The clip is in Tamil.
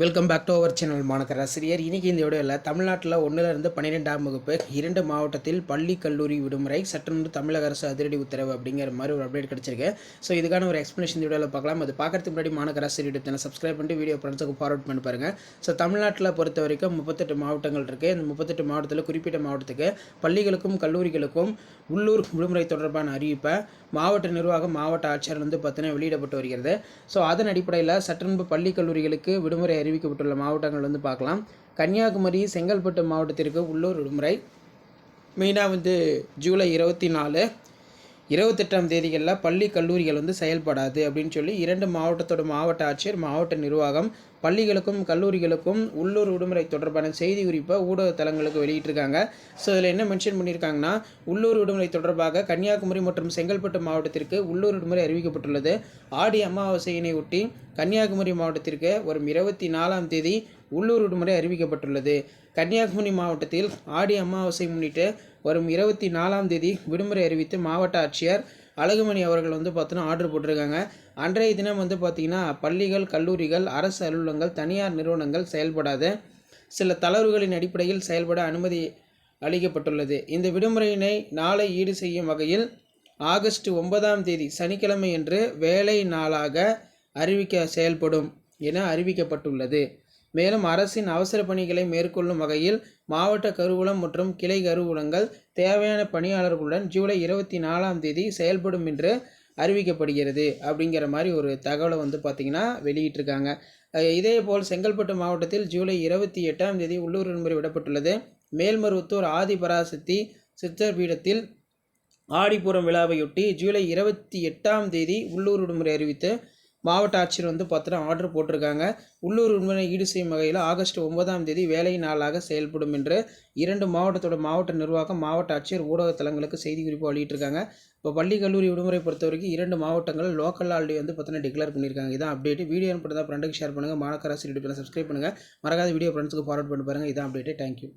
Welcome back to our channel மாணக்கராசிரியர் இன்றைக்கி இந்த வீடியோவில் தமிழ்நாட்டில் ஒன்றிலிருந்து பன்னிரெண்டாம் வகுப்பு இரண்டு மாவட்டத்தில் பள்ளி கல்லூரி விடுமுறை சட்டென்று தமிழக அரசு அதிரடி உத்தரவு அப்படிங்கிற மாதிரி ஒரு அப்டேட் கிடச்சிருக்கு. ஸோ இதுக்கான ஒரு எக்ஸ்ப்ளனேஷன் இந்த வீடியோவில் பார்க்கலாம். அது பார்க்கறதுக்கு முன்னாடி மாணக்கராசிரியர் ஆசிரியர் சப்ஸ்கிரைப் பண்ணிட்டு வீடியோ ஃப்ரெண்ட்ஸுக்கு ஃபார்வர்ட் பண்ணி பாருங்கள் ஸோ தமிழ்நாட்டில் பொறுத்த வரைக்கும் முப்பத்தெட்டு மாவட்டங்கள் இருக்குது இந்த முப்பத்தெட்டு மாவட்டத்தில் குறிப்பிட்ட மாவட்டத்துக்கு பள்ளிகளுக்கும் கல்லூரிகளுக்கும் உள்ளூர் விடுமுறை தொடர்பான அறிவிப்பை மாவட்ட நிர்வாகம் மாவட்ட ஆட்சியர் வந்து பார்த்தீங்கன்னா வெளியிடப்பட்டு வருகிறது. ஸோ அதன் அடிப்படையில் சட்டன்பு பள்ளி கல்லூரிகளுக்கு விடுமுறை அறிவிக்கப்பட்டுள்ள மாவட்டங்கள் வந்து பார்க்கலாம். கன்னியாகுமரி செங்கல்பட்டு மாவட்டத்திற்கு உள்ளூர் விடுமுறை. மெயினாக வந்து ஜூலை இருபத்தி நாலு இருபத்தெட்டாம் தேதிகளில் பள்ளி கல்லூரிகள் வந்து செயல்படாது அப்படின்னு சொல்லி இரண்டு மாவட்டத்தோட மாவட்ட ஆட்சியர் மாவட்ட நிர்வாகம் பள்ளிகளுக்கும் கல்லூரிகளுக்கும் உள்ளூர் விடுமுறை தொடர்பான செய்தி குறிப்பை ஊடக தளங்களுக்கு வெளியிட்டிருக்காங்க. ஸோ இதில் என்ன மென்ஷன் பண்ணியிருக்காங்கன்னா உள்ளூர் விடுமுறை தொடர்பாக கன்னியாகுமரி மற்றும் செங்கல்பட்டு மாவட்டத்திற்கு உள்ளூர் விடுமுறை அறிவிக்கப்பட்டுள்ளது. ஆடி அமாவாசையினை ஒட்டி கன்னியாகுமரி மாவட்டத்திற்கு வரும் இருபத்தி நாலாம் தேதி உள்ளூர் விடுமுறை அறிவிக்கப்பட்டுள்ளது. கன்னியாகுமரி மாவட்டத்தில் ஆடி அமாவாசை முன்னிட்டு வரும் இருபத்தி நாலாம் தேதி விடுமுறை அறிவித்து மாவட்ட ஆட்சியர் அழகுமணி அவர்கள் வந்து பார்த்தோன்னா ஆர்டர் போட்டிருக்காங்க. அன்றைய தினம் வந்து பார்த்திங்கன்னா பள்ளிகள் கல்லூரிகள் அரசு அலுவலகங்கள் தனியார் நிறுவனங்கள் செயல்படாத. சில தளர்வுகளின் அடிப்படையில் செயல்பட அனுமதி அளிக்கப்பட்டுள்ளது. இந்த விடுமுறையினை நாளை ஈடு செய்யும் வகையில் ஆகஸ்ட் ஒன்பதாம் தேதி சனிக்கிழமை என்று வேலை நாளாக அறிவிக்க செயல்படும் என அறிவிக்கப்பட்டுள்ளது. மேலும் அரசின் அவசர பணிகளை மேற்கொள்ளும் வகையில் மாவட்ட கருவூலம் மற்றும் கிளை கருவூலங்கள் தேவையான பணியாளர்களுடன் ஜூலை இருபத்தி நாலாம் தேதி செயல்படும் என்று அறிவிக்கப்படுகிறது அப்படிங்கிற மாதிரி ஒரு தகவலை வந்து பார்த்திங்கன்னா வெளியிட்டிருக்காங்க. இதேபோல் செங்கல்பட்டு மாவட்டத்தில் ஜூலை இருபத்தி எட்டாம் தேதி உள்ளூர் விடுமுறை விடப்பட்டுள்ளது. மேல்மருவத்தூர் ஆதிபராசக்தி சித்தர் பீடத்தில் ஆடிப்புறம் விழாவையொட்டி ஜூலை இருபத்தி எட்டாம் தேதி உள்ளூர் விடுமுறை அறிவித்து மாவட்ட ஆட்சியர் வந்து பார்த்தோன்னா ஆர்டர் போட்டிருக்காங்க. உள்ளூர் உண்மையை ஈடு செய்யும் வகையில் ஆகஸ்ட் ஒன்பதாம் தேதி வேலை நாளாக செயல்படும் என்று இரண்டு மாவட்டத்தோட மாவட்ட நிர்வாகம் மாவட்ட ஆட்சியர் ஊடக தளங்களுக்கு செய்திக்குறிப்பு வெளியிட்டிருக்காங்க. இப்போ பள்ளி கல்லூரி விடுமுறை பொறுத்த வரைக்கும் இரண்டு மாவட்டங்கள் லோக்கல் ஆல்ரெடி வந்து பார்த்தீங்கன்னா டிக்ளேர் பண்ணியிருக்காங்க. இதான் அப்டேட் வீடியோ அனுப்பிட்டு ஃப்ரெண்டுக்கு ஷேர் பண்ணுங்கள் மாணக்கராசி யூடியூப் சப்ஸ்கிரைப் பண்ணுங்கள் மறக்காத வீடியோ ஃப்ரெண்ட்ஸுக்கு ஃபார்வர்ட் பண்ணி பாருங்கள் இதான் அப்டேட்டு தேங்க்யூ